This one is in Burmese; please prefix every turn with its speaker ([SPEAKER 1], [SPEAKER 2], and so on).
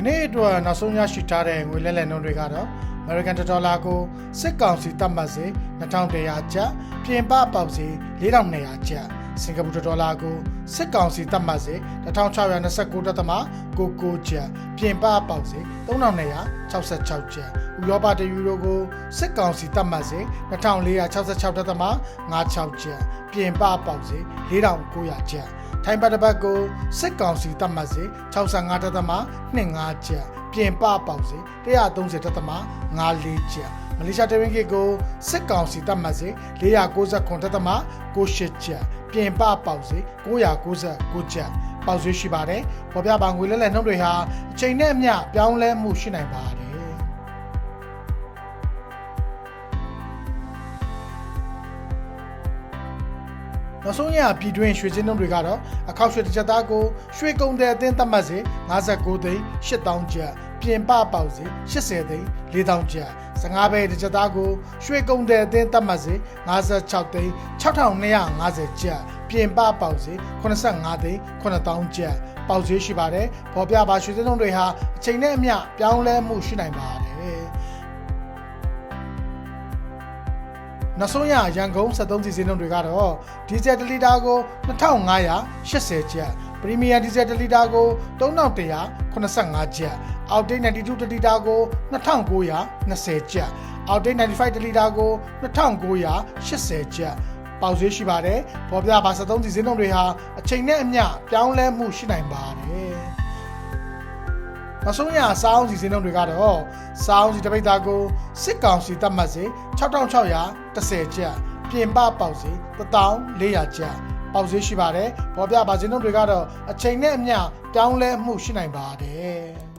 [SPEAKER 1] ဒီနေ့အတွက်နောက်ဆုံးရရှိထားတဲ့ငွေလဲလှယ်နှုန်းတွေကတော့ American Dollar ကိုစစ်ကောင်စီတပ်မှတ်စေ2100ကျပ်ပြင်ပပေါက်စေ4200ကျပ် စင်ကာပူဒေါ်လာကိုစစ်ကောင်စီတပ်မှတ်စေ1629.99ကျပ်ပြင်ပပေါက်စေ3266ကျပ်ဥရောပတယူရိုကိုစစ်ကောင်စီတပ်မှတ်စေ2466.56ကျပ်ပြင်ပပေါက်စေ4900ကျပ်ထိုင်းပတ်တစ်ပတ်ကိုစစ်ကောင်စီတပ်မှတ်စေ65တက်သမ25ကျပ်ပြင်ပပေါက်စေ130တက်သမ54ကျပ် မလေးရှားတရင်ကီကိုစစ်ကောင်စီတပ်မှတ်စေ499တက်သမ98ကျပ်ပြင်ပပေါက်စေ999ကျပ်ပေါက်ဆွေးရှိပါတယ်ပေါ်ပြပါငွေလဲလဲနှုတ်တွေဟာအချိန်နဲ့အမျှပြောင်းလဲမှုရှိနိုင်ပါတယ်နောက်ဆုံးရပြည်တွင်းရွှေစင်းနှုန်းတွေကတော့အခောက်ရွှေတစ်ချက်သားကိုရွှေကုန်တဲ့အသင်းသတ်မှတ်စေ59သိန်း8000ကျပ် ပြင်ပပေါက်စေ80သိန်း4000ကျပ်15ပဲတစ်ချက်သားကိုရွှေကုန်တဲ့အသင်းသတ်မှတ်စေ56သိန်း6250ကျပ်ပြင်ပပေါက်စေ85သိန်း9000ကျပ်ပေါက်ဈေးရှိပါတယ်ပေါ်ပြပါရွှေစင်းနှုန်းတွေဟာအချိန်နဲ့အမျှပြောင်းလဲမှုရှိနိုင်ပါတယ်နောက်ဆုံးရရန်ကုန်73စီစဉ်နှုန်းတွေကတော့ဒီဇယ်1လီတာကို2580ကျပ်ပရီမီယံဒီဇယ်1လီတာကို 3185ကျပ်အောက်တိတ်92တလီတာကို2920ကျပ်အောက်တိတ်95တလီတာကို2980ကျပ်ပေါက်ဈေးရှိပါတယ်ပေါ်ပြပါ73စီစဉ်နှုန်းတွေဟာအချိန်နဲ့အမျှပြောင်းလဲမှုရှိနိုင်ပါတယ်နောက်ဆုံးရစောင်းစီစဉ်နှုန်းတွေကတော့စောင်းစီတပိတ်သားကိုစစ်ကောင်စီတပ်မှတ်စေ6610ကျပ်ပြင်ပပေါက်စေ1400ကျပ် ပေါက်ဈေးရှိပါတယ်ပေါ်ပြပါစဉ်နှုန်းတွေကတော့အချိန်နဲ့အမျှပြောင်းလဲမှုရှိနိုင်ပါတယ်